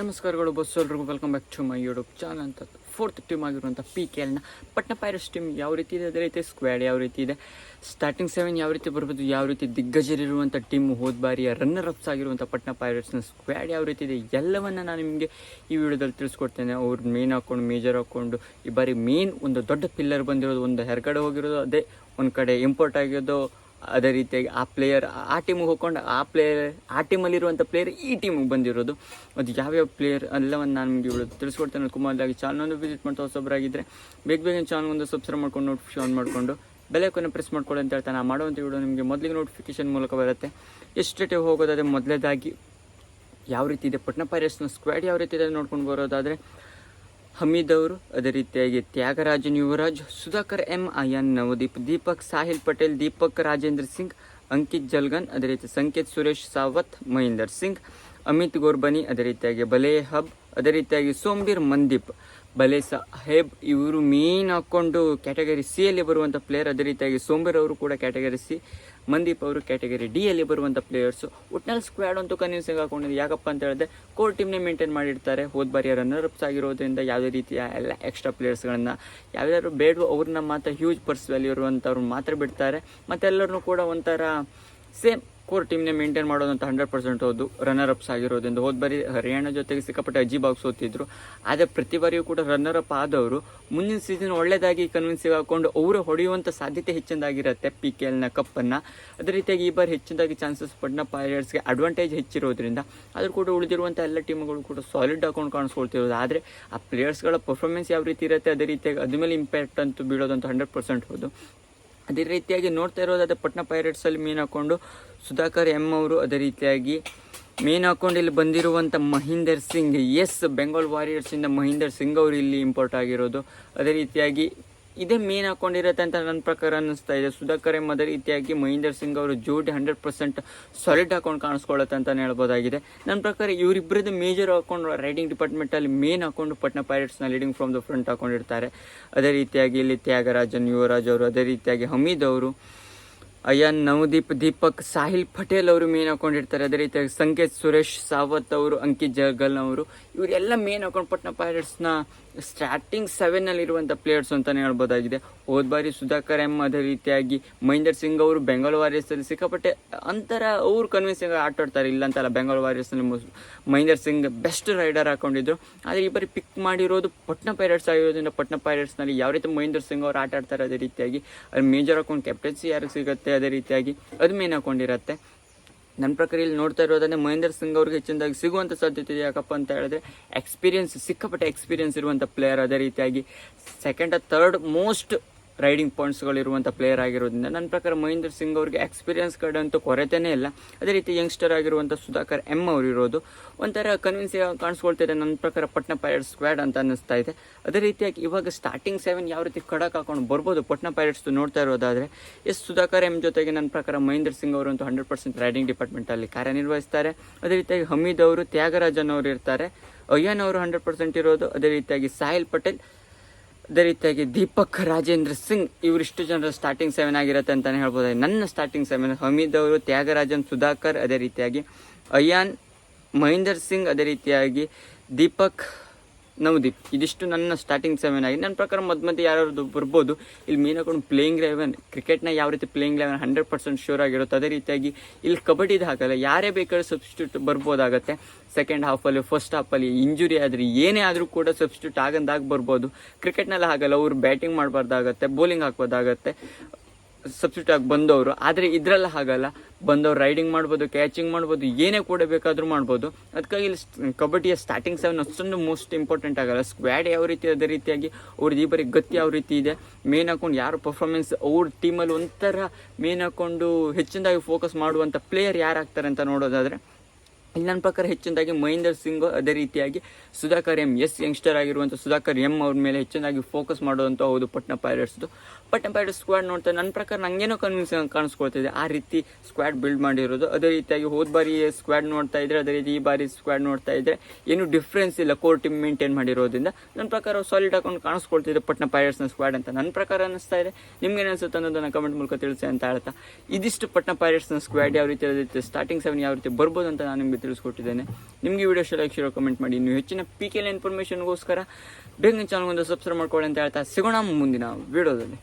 ನಮಸ್ಕಾರಗಳು, ಬಸ್ ಎಲ್ರಿಗೂ welcome back to my YouTube channel ಅಂತ. ಫೋರ್ತ್ ಟೀಮ್ ಆಗಿರುವಂಥ ಪಿ ಕೆ ಎಲ್ನ ಪಟ್ನ ಪೈರಸ್ ಟೀಮ್ ಯಾವ ರೀತಿ ಇದೆ? ಅದೇ ರೀತಿ ಸ್ಕ್ವಾಡ್ ಯಾವ ರೀತಿ ಇದೆ? ಸ್ಟಾರ್ಟಿಂಗ್ ಸೆವೆನ್ ಯಾವ ರೀತಿ ಬರ್ಬೋದು? ಯಾವ ರೀತಿ ದಿಗ್ಗಜರಿರುವಂಥ ಟೀಮ್ ಹೋದ ಬಾರಿಯ ರನ್ನರ್ ಅಪ್ಸ್ ಆಗಿರುವಂಥ ಪಟ್ನ ಪೈರಟ್ಸ್ನ ಸ್ಕ್ವಾಡ್ ಯಾವ ರೀತಿ ಇದೆ? ಎಲ್ಲವನ್ನು ನಾನು ನಿಮಗೆ ಈ ವಿಡಿಯೋದಲ್ಲಿ ತಿಳಿಸ್ಕೊಡ್ತೇನೆ. ಅವ್ರು ಮೇನ್ ಹಾಕ್ಕೊಂಡು ಮೇಜರ್ ಹಾಕ್ಕೊಂಡು ಈ ಬಾರಿ ಮೇನ್ ಒಂದು ದೊಡ್ಡ ಪಿಲ್ಲರ್ ಬಂದಿರೋದು, ಒಂದು ಹೆರ್ಗಡೆ ಹೋಗಿರೋದು, ಅದೇ ಒಂದು ಕಡೆ ಇಂಪೋರ್ಟ್ ಆಗಿರೋದು ಅದೇ ರೀತಿಯಾಗಿ ಆ ಪ್ಲೇಯರ್ ಆ ಟೀಮಿಗೆ ಹೋಗ್ಕೊಂಡು ಆ ಪ್ಲೇಯರ್ ಆ ಟೀಮಲ್ಲಿರುವಂಥ ಪ್ಲೇಯರ್ ಈ ಟೀಮಿಗೆ ಬಂದಿರೋದು. ಅದು ಯಾವ್ಯಾವ ಪ್ಲೇಯರ್ ಎಲ್ಲವನ್ನು ನಾನು ನಿಮಗೆ ಇವಳು ತಿಳಿಸ್ಕೊಡ್ತೇನೆ ಕುಮಾರ್ದಾಗಿ ಚಾನಲ್ ವಿಸಿಟ್ ಮಾಡ್ತಾ ಹೊಸೊಬ್ಬರಾಗಿದ್ದರೆ ಬೇಗ ಬೇಗ ಚಾನಲ್ ಒಂದು ಸಬ್ಸ್ಕ್ರೈಬ್ ಮಾಡ್ಕೊಂಡು ನೋಟಿಫಿಕೇಶನ್ ಆನ್ ಮಾಡಿಕೊಂಡು ಬೆಲೆಕನ್ನು ಪ್ರೆಸ್ ಮಾಡ್ಕೊಳ್ಳಿ ಅಂತ ಹೇಳ್ತಾನೆ ನಾನು ಮಾಡುವಂಥ ವಿಡಿಯೋ ನಿಮಗೆ ಮೊದಲಿಗೆ ನೋಟಿಫಿಕೇಶನ್ ಮೂಲಕ ಬರುತ್ತೆ. ಎಷ್ಟು ಹೋಗೋದಾದರೆ ಮೊದಲೇದಾಗಿ ಯಾವ ರೀತಿ ಇದೆ? ಪಟ್ನಾ ಪೈರಸ್ನ ಸ್ಕ್ವಾಡ್ ಯಾವ ರೀತಿ ಇದೆ ನೋಡ್ಕೊಂಡು ಬರೋದಾದರೆ ಹಮೀದ್ ಅವರು, ಅದೇ ರೀತಿಯಾಗಿ ತ್ಯಾಗರಾಜನ್ ಯುವರಾಜ್, ಸುಧಾಕರ್ ಎಂ ಅಯ್ಯನ್ ನವದೀಪ್, ದೀಪಕ್, ಸಾಹಿಲ್ ಪಟೇಲ್, ದೀಪಕ್ ರಾಜೇಂದ್ರ ಸಿಂಗ್, ಅಂಕಿತ್ ಜಲ್ಗನ್, ಅದೇ ರೀತಿ ಸಂಕೇತ್ ಸುರೇಶ್ ಸಾವತ್, ಮಹೇಂದರ್ ಸಿಂಗ್, ಅಮಿತ್ ಗೋರ್ಬನಿ, ಅದೇ ರೀತಿಯಾಗಿ ಬಲೇ ಹಬ್, ಅದೇ ರೀತಿಯಾಗಿ ಸೋಂಬೀರ್ ಮಂದೀಪ್. ಬಲೆ ಸಾಹೇಬ್ ಇವರು ಮೇನ್ ಹಾಕ್ಕೊಂಡು ಕ್ಯಾಟಗರಿ ಸಿ ಅಲ್ಲಿ ಬರುವಂಥ ಪ್ಲೇಯರ್ ಅದೇ ರೀತಿಯಾಗಿ ಸೋಂಬೇರ್ ಅವರು ಕೂಡ ಕ್ಯಾಟಗರಿ ಸಿ ಮಂದೀಪ್ ಅವರು ಕ್ಯಾಟಗರಿ ಡಿ ಅಲ್ಲಿ ಬರುವಂಥ ಪ್ಲೇಯರ್ಸು ಒಟ್ನಲ್ಲಿ ಸ್ಕ್ವಾಡ್ ಅಂತೂ ಕನ್ವಿನ್ಸಿಂಗ್ ಹಾಕೊಂಡಿದ್ದು ಯಾಕಪ್ಪ ಅಂತ ಹೇಳಿದ್ರೆ ಕೋರ್ ಟೀಮ್ನೇ ಮೇಂಟೈನ್ ಮಾಡಿರ್ತಾರೆ. ಹೋದ ಬಾರಿ ರನ್ನರ್ ಅಪ್ಸ್ ಆಗಿರೋದ್ರಿಂದ ಯಾವುದೇ ರೀತಿಯ ಎಲ್ಲ ಎಕ್ಸ್ಟ್ರಾ ಪ್ಲೇಯರ್ಸ್ಗಳನ್ನ ಯಾವ್ಯಾರು ಬೇಡವೋ ಅವ್ರನ್ನ ಮಾತ್ರ ಹ್ಯೂಜ್ ಪರ್ಸ್ ವ್ಯಾಲ್ಯೂ ಇರುವಂಥವ್ರು ಮಾತ್ರ ಬಿಡ್ತಾರೆ. ಮತ್ತೆಲ್ಲರನ್ನೂ ಕೂಡ ಒಂಥರ ಸೇಮ್ ಕೋರ್ ಟೀಮ್ನೇ ಮೇಂಟೈನ್ ಮಾಡೋದಂತ ಹಂಡ್ರೆಡ್ ಪರ್ಸೆಂಟ್ ಹೌದು. ರನ್ನರ್ ಅಪ್ಸ್ ಆಗಿರೋದ್ರಿಂದ. ಹೋದ ಬಾರಿ ಹರಿಯಾಣ ಜೊತೆಗೆ ಸಿಕ್ಕಾಪಟ್ಟೆ ಅಜಿ ಬಾಕ್ಸ್ ಓದ್ತಿದ್ರು ಆದರೆ ಪ್ರತಿ ಬಾರಿಯೂ ಕೂಡ ರನ್ನರ್ ಅಪ್ ಆದವರು ಮುಂದಿನ ಸೀಸನ್ ಒಳ್ಳೆಯದಾಗಿ ಕನ್ವಿನ್ಸಿಗೆ ಹಾಕೊಂಡು ಅವರು ಹೊಡೆಯುವಂಥ ಸಾಧ್ಯತೆ ಹೆಚ್ಚಿನದಾಗಿರುತ್ತೆ ಪಿ ಕೆ ಎಲ್ನ ಕಪ್ಪನ್ನು ಅದೇ ರೀತಿಯಾಗಿ ಈ ಬಾರಿ ಹೆಚ್ಚಿನದಾಗಿ ಚಾನ್ಸಸ್ ಪಡ್ನ ಪೈರೇಟ್ಸ್ಗೆ ಅಡ್ವಾಂಟೇಜ್ ಹೆಚ್ಚಿರೋದ್ರಿಂದ ಅದ್ರ ಕೂಡ ಉಳಿದಿರುವಂಥ ಎಲ್ಲ ಟೀಮ್ಗಳು ಕೂಡ ಸಾಲಿಡ್ ಹಾಕೊಂಡು ಕಾಣಿಸ್ಕೊಳ್ತಿರೋದು. ಆದರೆ ಆ ಪ್ಲೇಯರ್ಸ್ಗಳ ಪರ್ಫಾರ್ಮೆನ್ಸ್ ಯಾವ ರೀತಿ ಇರುತ್ತೆ, ಅದೇ ರೀತಿಯಾಗಿ ಅದ್ರ ಮೇಲೆ ಇಂಪ್ಯಾಕ್ಟ್ ಅಂತೂ ಬೀಳೋದಂತ ಹಂಡ್ರೆಡ್ ಪರ್ಸೆಂಟ್ ಹೌದು. ಅದೇ ರೀತಿಯಾಗಿ ನೋಡ್ತಾ ಇರೋದಾದ್ರೆ ಪಟ್ನ ಪೈರೇಟ್ಸಲ್ಲಿ ಮೀನು ಹಾಕ್ಕೊಂಡು ಸುಧಾಕರ್ ಎಂ ಅವರು ಅದೇ ರೀತಿಯಾಗಿ ಮೀನು ಹಾಕೊಂಡು ಇಲ್ಲಿ ಬಂದಿರುವಂಥ ಮಹೇಂದರ್ ಸಿಂಗ್. ಎಸ್ ಬೆಂಗಾಲ್ ವಾರಿಯರ್ಸಿಂದ ಮಹೀಂದರ್ ಸಿಂಗ್ ಅವರು ಇಲ್ಲಿ ಇಂಪೋರ್ಟ್ ಆಗಿರೋದು. ಅದೇ ರೀತಿಯಾಗಿ ಇದೇ ಮೇನ್ ಹಾಕೊಂಡಿರುತ್ತೆ ಅಂತ ನನ್ನ ಪ್ರಕಾರ ಅನ್ನಿಸ್ತಾ ಇದೆ. ಸುಧಾಕರ್ ಅದೇ ರೀತಿಯಾಗಿ ಮಹೇಂದ್ರ ಸಿಂಗ್ ಅವರು ಜೋಡಿ ಹಂಡ್ರೆಡ್ ಪರ್ಸೆಂಟ್ ಸಾಲಿಡ್ ಹಾಕೊಂಡು ಕಾಣಿಸ್ಕೊಳ್ಳುತ್ತೆ ಅಂತಲೇ ಹೇಳ್ಬೋದಾಗಿದೆ. ನನ್ನ ಪ್ರಕಾರ ಇವರಿಬ್ಬರದ್ದು ಮೇಜರ್ ಹಾಕೊಂಡು ರೈಡಿಂಗ್ ಡಿಪಾರ್ಟ್ಮೆಂಟಲ್ಲಿ ಮೇನ್ ಹಾಕೊಂಡು ಪಟ್ನ ಪೈರೇಟ್ಸ್ನ ಲೀಡಿಂಗ್ ಫ್ರಮ್ ದ ಫ್ರಂಟ್ ಹಾಕೊಂಡಿರ್ತಾರೆ. ಅದೇ ರೀತಿಯಾಗಿ ಇಲ್ಲಿ ತ್ಯಾಗರಾಜನ್, ಯುವರಾಜ್ ಅವರು, ಅದೇ ರೀತಿಯಾಗಿ ಹಮೀದ್ ಅವರು, ಅಯ್ಯನ್, ನವದೀಪ್, ದೀಪಕ್, ಸಾಹಿಲ್ ಪಟೇಲ್ ಅವರು ಮೇನ್ ಹಾಕೊಂಡಿರ್ತಾರೆ. ಅದೇ ರೀತಿಯಾಗಿ ಸಂಕೇತ್ ಸುರೇಶ್, ಸಾವತ್ ಅವರು, ಅಂಕಿತ್ ಜಗಲ್ ಅವರು ಇವರೆಲ್ಲ ಮೇನ್ ಹಾಕೊಂಡು ಪಟ್ನ ಪೈರೇಟ್ಸ್ನ ಸ್ಟಾರ್ಟಿಂಗ್ ಸೆವೆನ್ನಲ್ಲಿರುವಂಥ ಪ್ಲೇಯರ್ಸ್ ಅಂತಲೇ ಹೇಳ್ಬೋದಾಗಿದೆ. ಹೋದ ಬಾರಿ ಸುಧಾಕರ್ ಎಂ ಅದೇ ರೀತಿಯಾಗಿ ಮಹೇಂದರ್ ಸಿಂಗ್ ಅವರು ಬೆಂಗಾಲ್ ವಾರಿಯರ್ಸಲ್ಲಿ ಸಿಕ್ಕಾಪಟ್ಟೆ ಅಂತರ ಅವ್ರು ಕನ್ವಿನ್ಸಿಂಗ್ ಆಟ ಆಡ್ತಾರೆ. ಇಲ್ಲ ಅಂತಲ್ಲ ಬೆಂಗಾಲ್ ವಾರಿಯರ್ಸ್ನಲ್ಲಿ ಮಹೇಂದರ್ ಸಿಂಗ್ ಬೆಸ್ಟ್ ರೈಡರ್ ಹಾಕೊಂಡಿದ್ರು. ಆದರೆ ಈ ಬಾರಿ ಪಿಕ್ ಮಾಡಿರೋದು ಪಟ್ನ ಪೈರೇಟ್ಸ್ ಆಗಿರೋದ್ರಿಂದ ಪಟ್ನ ಪೈರೇಟ್ಸ್ನಲ್ಲಿ ಯಾವ ರೀತಿ ಮಹೇಂದರ್ ಸಿಂಗ್ ಅವರು ಆಟ ಆಡ್ತಾರೆ ಅದೇ ರೀತಿಯಾಗಿ, ಅಲ್ಲಿ ಮೇಜರ್ ಹಾಕೊಂಡು ಕ್ಯಾಪ್ಟನ್ಸಿ ಯಾರಿಗೆ ಸಿಗುತ್ತೆ ಅದೇ ರೀತಿಯಾಗಿ ಅದು ಮೇನ್ ಹಾಕೊಂಡಿರತ್ತೆ ನನ್ನ ಪ್ರಕಾರ ಇಲ್ಲಿ ನೋಡ್ತಾ ಇರೋದನ್ನೇ ಮಹೇಂದ್ರ ಸಿಂಗ್ ಅವ್ರಿಗೆ ಹೆಚ್ಚಿನದಾಗಿ ಸಿಗುವಂಥ ಸಾಧ್ಯತೆ ಇದೆ. ಯಾಕಪ್ಪ ಅಂತ ಹೇಳಿದ್ರೆ ಎಕ್ಸ್ಪೀರಿಯನ್ಸ್ ಸಿಕ್ಕಾಪಟ್ಟೆ ಎಕ್ಸ್ಪೀರಿಯನ್ಸ್ ಇರುವಂಥ ಪ್ಲೇಯರ್ ಅದೇ ರೀತಿಯಾಗಿ ಸೆಕೆಂಡ್ ಥರ್ಡ್ ಮೋಸ್ಟ್ ರೈಡಿಂಗ್ ಪಾಯಿಂಟ್ಸ್ಗಳಿರುವಂಥ ಪ್ಲೇಯರ್ ಆಗಿರೋದ್ರಿಂದ ನನ್ನ ಪ್ರಕಾರ ಮಹೇಂದ್ರ ಸಿಂಗ್ ಅವರಿಗೆ ಎಕ್ಸ್ಪೀರಿಯನ್ಸ್ ಕಾರ್ಡ್ ಅಂತೂ ಕೊರತೆನೇ ಇಲ್ಲ. ಅದೇ ರೀತಿ ಯಂಗ್ಸ್ಟರ್ ಆಗಿರುವಂಥ ಸುಧಾಕರ್ ಎಂ ಅವರು ಇರೋದು ಒಂಥರ ಕನ್ವಿನ್ಸಿಂಗ್ ಕಾಣಿಸ್ಕೊಳ್ತಿದೆ ನನ್ನ ಪ್ರಕಾರ ಪಟ್ನ ಪೈರೇಟ್ಸ್ ಸ್ಕ್ವಾಡ್ ಅಂತ ಅನ್ನಿಸ್ತಾ ಇದೆ. ಅದೇ ರೀತಿಯಾಗಿ ಇವಾಗ ಸ್ಟಾರ್ಟಿಂಗ್ ಸೆವೆನ್ ಯಾವ ರೀತಿ ಕಡಕ್ ಹಾಕೊಂಡು ಬರ್ಬೋದು ಪಟ್ನ ಪೈರೇಟ್ಸ್ ನೋಡ್ತಾ ಇರೋದಾದರೆ, ಎಸ್ ಸುಧಾಕರ್ ಎಂ ಜೊತೆಗೆ ನನ್ನ ಪ್ರಕಾರ ಮಹೇಂದ್ರ ಸಿಂಗ್ ಅವರು ಅಂತೂ ಹಂಡ್ರೆಡ್ ಪರ್ಸೆಂಟ್ ರೈಡಿಂಗ್ ಡಿಪಾರ್ಟ್ಮೆಂಟಲ್ಲಿ ಕಾರ್ಯನಿರ್ವಹಿಸ್ತಾರೆ. ಅದೇ ರೀತಿಯಾಗಿ ಹಮೀದ್ ಅವರು, ತ್ಯಾಗರಾಜನ್ ಅವರು ಇರ್ತಾರೆ. ಅಯ್ಯನ್ ಅವರು ಹಂಡ್ರೆಡ್ ಪರ್ಸೆಂಟ್ ಇರೋದು. ಅದೇ ರೀತಿಯಾಗಿ ಸಾಹಿಲ್ ಪಟೇಲ್ ಅದೇ ರೀತಿಯಾಗಿ ದೀಪಕ್, ರಾಜೇಂದ್ರ ಸಿಂಗ್ ಇವರಿಷ್ಟು ಜನರ ಸ್ಟಾರ್ಟಿಂಗ್ ಸೆವೆನ್ ಆಗಿರುತ್ತೆ ಅಂತಲೇ ಹೇಳ್ಬೋದು ನನ್ನ ಸ್ಟಾರ್ಟಿಂಗ್ ಸೆವೆನ್ ಹಮೀದ್ ಅವರು, ತ್ಯಾಗರಾಜನ್, ಸುಧಾಕರ್ ಅದೇ ರೀತಿಯಾಗಿ, ಅಯಾನ್, ಮಹೇಂದರ್ ಸಿಂಗ್ ಅದೇ ರೀತಿಯಾಗಿ, ದೀಪಕ್ ನವದೀಪ್ ಇದಿಷ್ಟು ನನ್ನ ಸ್ಟಾರ್ಟಿಂಗ್ ಸೆವೆನ್ ಆಗಿದೆ ನನ್ನ ಪ್ರಕಾರ ಮಧ್ಯ ಮಧ್ಯೆ ಯಾರಾದ್ರು ಬರ್ಬೋದು. ಇಲ್ಲಿ ಮೇನ್ ಹಾಕೊಂಡು ಪ್ಲೇಯಿಂಗ್ ಲೆವೆನ್ ಕ್ರಿಕೆಟ್ನ ಯಾವ ರೀತಿ playing eleven hundred percent sure ಆಗಿರುತ್ತೆ ಅದೇ ರೀತಿಯಾಗಿ ಇಲ್ಲಿ ಕಬಡ್ಡಿದು ಹಾಕಲ್ಲ, ಯಾರೇ ಬೇಕಾದ್ರೂ ಸಬ್ಸ್ಟಿಟ್ಯೂಟ್ ಬರ್ಬೋದಾಗತ್ತೆ. ಸೆಕೆಂಡ್ ಹಾಫಲ್ಲಿ ಫಸ್ಟ್ ಹಾಫಲ್ಲಿ ಇಂಜುರಿ ಆದರೆ ಏನೇ ಆದರೂ ಕೂಡ ಸಬ್ಸ್ಟಿಟ್ಯೂಟ್ ಆಗಂದಾಗ ಬರ್ಬೋದು. ಕ್ರಿಕೆಟ್ನಲ್ಲಿ ಹಾಗಲ್ಲ, ಅವರು ಬ್ಯಾಟಿಂಗ್ ಮಾಡಬಾರ್ದಾಗತ್ತೆ ಬೌಲಿಂಗ್ ಹಾಕ್ಬೋದಾಗತ್ತೆ. ಸಬ್ಸ್ಟಿಟ್ಯೂಟ್ ಆಗಿ ಬಂದವರು. ಆದರೆ ಇದ್ರಲ್ಲ ಹಾಗಲ್ಲ. ಬಂದವ್ರು ರೈಡಿಂಗ್ ಮಾಡ್ಬೋದು ಕ್ಯಾಚಿಂಗ್ ಮಾಡ್ಬೋದು, ಏನೇ ಕೂಡ ಬೇಕಾದರೂ ಮಾಡ್ಬೋದು. ಅದಕ್ಕಾಗಿ ಇಲ್ಲಿ ಕಬಡ್ಡಿಯ ಸ್ಟಾರ್ಟಿಂಗ್ ಸೆವೆನ್ ಅಷ್ಟೊಂದು ಮೋಸ್ಟ್ ಇಂಪಾರ್ಟೆಂಟ್ ಆಗಲ್ಲ. ಸ್ಕ್ವಾಡ್ ಯಾವ ರೀತಿ ಅದೇ ರೀತಿಯಾಗಿ ಅವ್ರದ್ದು ಈ ಗತಿ ಯಾವ ರೀತಿ ಇದೆ ಮೇನ್ ಹಾಕೊಂಡು ಯಾರು ಪರ್ಫಾರ್ಮೆನ್ಸ್ ಅವ್ರ ಟೀಮಲ್ಲಿ ಒಂಥರ ಮೇನ್ ಹಾಕೊಂಡು ಹೆಚ್ಚಿನದಾಗಿ ಫೋಕಸ್ ಮಾಡುವಂಥ ಪ್ಲೇಯರ್ ಯಾರು ಆಗ್ತಾರೆ ಅಂತ ನೋಡೋದಾದರೆ ಇಲ್ಲಿ ನನ್ನ ಪ್ರಕಾರ ಹೆಚ್ಚಿನದಾಗಿ ಮಹೇಂದರ್ ಸಿಂಗ್ ಅದೇ ರೀತಿಯಾಗಿ ಸುಧಾಕರ್ ಎಂ, ಎಸ್ ಯಂಗ್ಸ್ಟರ್ ಆಗಿರುವಂಥ ಸುಧಾಕರ್ ಎಂ ಅವ್ರ ಮೇಲೆ ಹೆಚ್ಚಿನದಾಗಿ ಫೋಕಸ್ ಮಾಡೋದಂತ ಹೌದು, ಪಟ್ನ ಪೈರೇಟ್ಸ್ದು ಪಟ್ನ ಪೈರೇಟ್ಸ್ ಸ್ಕ್ವಾಡ್ ನೋಡ್ತಾ ನನ್ನ ಪ್ರಕಾರ ನಂಗೇನೋ ಕನ್ವಿನ್ಸ್ ಕಾಣಿಸ್ಕೊಳ್ತಿದೆ. ಆ ರೀತಿ ಸ್ಕ್ವಾಡ್ ಬಿಲ್ಡ್ ಮಾಡಿರೋದು. ಅದೇ ರೀತಿಯಾಗಿ ಹೋದ ಬಾರಿ ಸ್ಕ್ವಾಡ್ ನೋಡ್ತಾ ಇದ್ರೆ, ಅದೇ ರೀತಿ ಈ ಬಾರಿ ಸ್ಕ್ವಾಡ್ ನೋಡ್ತಾ ಇದ್ರೆ ಏನು ಡಿಫ್ರೆನ್ಸ್ ಇಲ್ಲ. ಕೋರ್ ಟೀಮ್ ಮೇಂಟೈನ್ ಮಾಡಿರೋದ್ರಿಂದ ನನ್ನ ಪ್ರಕಾರ ಸಾಲಿಡ್ ಹಾಕೊಂಡು ಕಾಣಿಸ್ಕೊಳ್ತಿದೆ ಪಟ್ನ ಪೈರೇಟ್ಸ್ನ ಸ್ಕ್ವಾಡ್ ಅಂತ. ನನ್ನ ಪ್ರಕಾರ ಅನಿಸ್ತಾ ಇದೆ. ನಿಮ್ಗೆ ಅನಿಸುತ್ತೆ ಅನ್ನೋದನ್ನ ಕಮೆಂಟ್ ಮೂಲಕ ತಿಳಿಸಿ ಅಂತ ಹೇಳ್ತಾ. ಇದಿಷ್ಟು ಪಟ್ನ ಪೈರೇಟ್ಸ್ನ ಸ್ಕ್ವಾಡ್ ಯಾವ ರೀತಿ ಸ್ಟಾರ್ಟಿಂಗ್ ಸೆವೆನ್ ಯಾವ ರೀತಿ ಬರ್ಬೋದು ಅಂತ ನಾನು ನಿಮ್ಗೆ ಮಾಡಿ ತಿಳಿಸ್ಕೊಟ್ಟಿದ್ದೇನೆ. ನಿಮಗೆ ವಿಡಿಯೋ ಇಷ್ಟ ಲೈಕ್ ಶೇರ್ ಕಮೆಂಟ್ ಮಾಡಿ. ನೀವು ಹೆಚ್ಚಿನ ಪಿ ಕೆ ಎಲ್ ಇನ್ಫಾರ್ಮೇಷನ್ಗೋಸ್ಕರ ಬೇಗ ಚಾನಲ್ ಒಂದು ಸಬ್ಸ್ಕ್ರೈಬ್ ಮಾಡ್ಕೊಳ್ಳಿ ಅಂತ ಹೇಳ್ತಾ ಸಿಗೋಣ ಮುಂದಿನ ವಿಡಿಯೋದಲ್ಲಿ